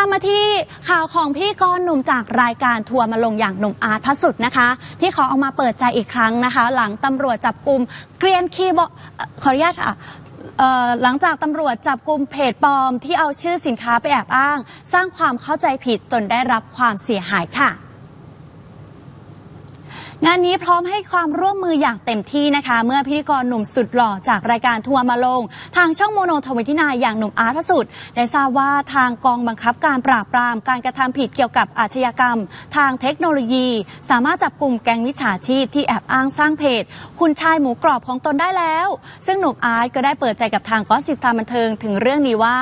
ข้ามาที่ข่าวของพี่กรหนุ่มจากรายการทัวร์มาลงอย่างหนุ่มอาร์ตพัสุดนะคะ ที่เขาออกมาเปิดใจอีกครั้งนะคะ หลังตำรวจจับกลุ่มเกรียนคีย์บอร์ดขออนุญาตค่ะหลังจากตำรวจจับกลุ่มเพจปลอมที่เอาชื่อสินค้าไปแอบอ้าง สร้างความเข้าใจผิดจนได้รับความเสียหายค่ะ งานนี้พร้อมให้ความร่วมมืออย่างเต็มที่นะคะ เมื่อพิธีกรหนุ่มสุดหล่อจากรายการทัวร์มาลง ทางช่องโมโนทวิตินายอย่างหนุ่มอาร์ตพระสุดได้ทราบว่าทางกองบังคับการปราบปรามการกระทำผิดเกี่ยวกับอาชญากรรม ทางเทคโนโลยี สามารถจับกลุ่มแก๊งมิจฉาชีพที่แอบอ้างสร้างเพจ คุณชายหมูกรอบของตนได้แล้ว ซึ่งหนุ่มอาร์ตก็ได้เปิดใจกับทางก็สิบตามบันเทิงถึงเรื่องนี้ว่า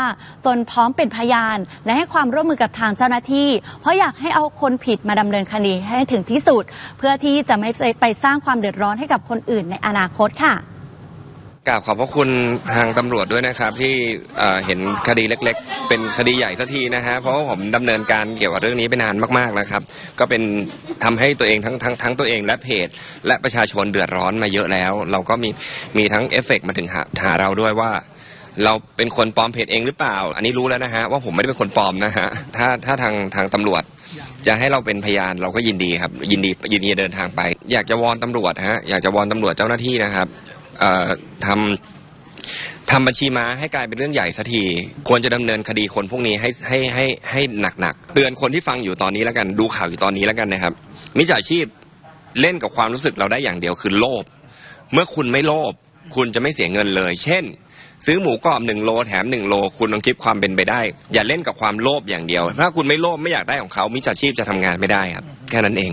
ตนพร้อมเป็นพยาน และให้ความร่วมมือกับทางเจ้าหน้าที่ เพราะอยากให้เอาคนผิดมาดำเนินคดีให้ถึงที่สุด เพื่อที่จะไม่ไปสร้างความเดือดร้อนให้กับคนอื่นในอนาคตค่ะกราบขอบพระคุณทางตำรวจด้วยนะครับ ที่เห็นคดีเล็ก ๆ เป็นคดีใหญ่สักทีนะฮะเพราะผมดำเนินการเกี่ยวกับเรื่องนี้ไปนานมากๆนะครับ ก็เป็นทำให้ตัวเองทั้งทั้งทั้งตัวเองและเพจ และประชาชนเดือดร้อนมาเยอะแล้ว เราก็มีมีทั้งเอฟเฟกต์มาถึงหาหาเราด้วยว่า เราเป็นคนปลอมเพจเองหรือเปล่า อันนี้รู้แล้วนะฮะว่าผมไม่ได้เป็นคนปลอมนะฮะถ้าถ้าทางทางตำรวจ จะให้เราเป็นพยานเราก็ยินดีครับ ยินดียินดีเดินทางไป อยากจะวอนตำรวจฮะอยากจะวอนตำรวจเจ้าหน้าที่นะครับเอ่อทำทำบัญชีม้าให้กลายเป็นเรื่องใหญ่สักทีควรจะดำเนินคดีคนพวกนี้ให้ให้ให้ให้หนักๆเตือนคนที่ฟังอยู่ตอนนี้แล้วกันดูข่าวอยู่ตอนนี้แล้วกันนะครับ มิจฉาชีพเล่นกับความรู้สึกเราได้อย่างเดียวคือโลภเมื่อคุณไม่โลภคุณจะไม่เสียเงินเลย เช่น ซื้อหมูกรอบหนึ่งโลแถมหนึ่งโล คุณลองคิดความเป็นไปได้ อย่าเล่นกับความโลภอย่างเดียว ถ้าคุณไม่โลภไม่อยากได้ของเขามิจฉาชีพจะทำงานไม่ได้ครับ แค่นั้นเอง